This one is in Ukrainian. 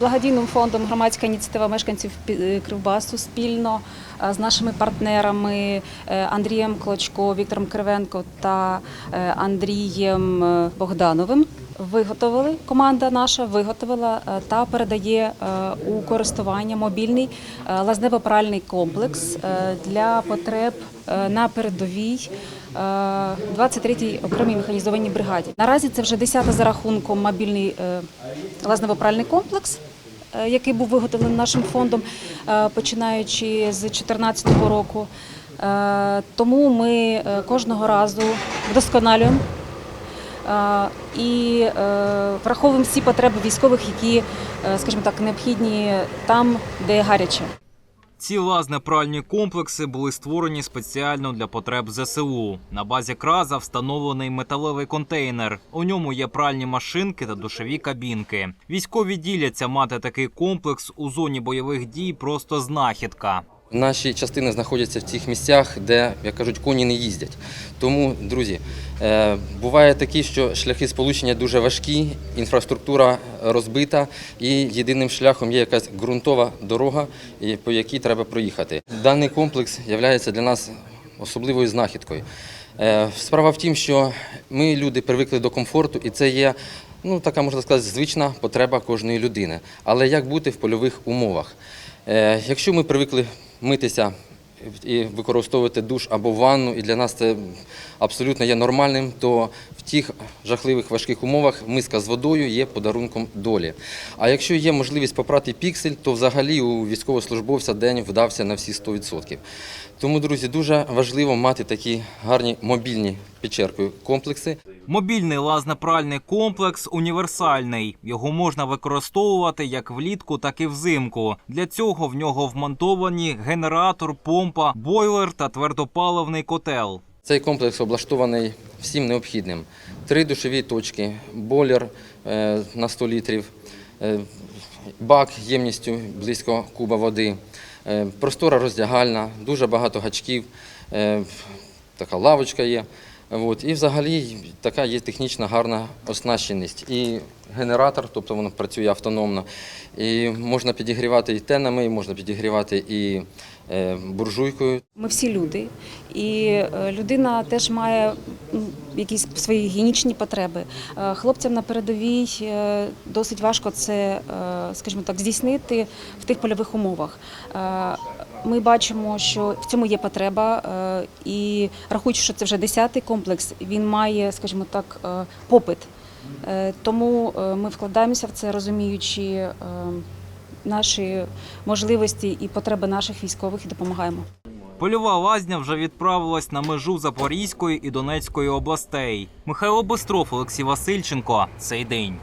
Благодійним фондом громадська ініціатива мешканців е, Кривбасу спільно е, з нашими партнерами е, Андрієм Клочко, Віктором Кривенко та Андрієм Богдановим виготовили. Команда наша виготовила е, та передає е, у користування мобільний е, лазнево-пральний комплекс для потреб на передовій. е, 23-й окремій механізованій бригаді. Наразі це вже 10 за рахунком мобільний лазнево-пральний комплекс, який був виготовлений нашим фондом, починаючи з 2014 року. Тому ми кожного разу вдосконалюємо і е, враховуємо всі потреби військових, які, е, скажімо так, необхідні там, де гаряче. Ці лазне-пральні комплекси були створені спеціально для потреб ЗСУ. На базі краза встановлений металевий контейнер. У ньому є пральні машинки та душові кабінки. Військові діляться мати такий комплекс у зоні бойових дій просто знахідка. Наші частини знаходяться в тих місцях, де, як кажуть, коні не їздять. Тому, друзі, е, буває такі, що шляхи сполучення дуже важкі, інфраструктура розбита, і єдиним шляхом є якась ґрунтова дорога, по якій треба проїхати. Даний комплекс є для нас особливою знахідкою. Е, Справа в тім, що ми люди привикли до комфорту, і це є ну, така, можна сказати, звична потреба кожної людини. Але як бути в польових умовах? Е, Якщо ми привикли митися і використовувати душ або ванну, і для нас це абсолютно є нормальним, то в тих жахливих важких умовах миска з водою є подарунком долі. А якщо є можливість попрати піксель, то взагалі у військовослужбовця день вдався на всі 100%. Тому, друзі, дуже важливо мати такі гарні мобільні підчеркую комплекси. Мобільний лазнепральний комплекс універсальний. Його можна використовувати як влітку, так і взимку. Для цього в нього вмонтовані генератор, помпа, бойлер та твердопаливний котел. Цей комплекс облаштований всім необхідним. Три душові точки, бойлер е, на 100 літрів, е, бак ємністю близько куба води, е, простора роздягальна, дуже багато гачків, така лавочка є. От. І взагалі така є технічна гарна оснащеність. І генератор, тобто воно працює автономно. І можна підігрівати і тенами, і можна підігрівати і е, буржуйкою. Ми всі люди, і е, людина теж має якісь свої гігієнічні потреби. Е, Хлопцям на передовій досить важко це, скажімо так, здійснити в тих польових умовах. Ми бачимо, що в цьому є потреба, і рахуючи, що це вже 10-й комплекс, він має, скажімо так, попит. Е, Тому е, ми вкладаємося в це, розуміючи е, наші можливості і потреби наших військових і допомагаємо. Польова лазня вже відправилась на межу Запорізької і Донецької областей. Михайло Бистров, Олексій Васильченко. Цей день.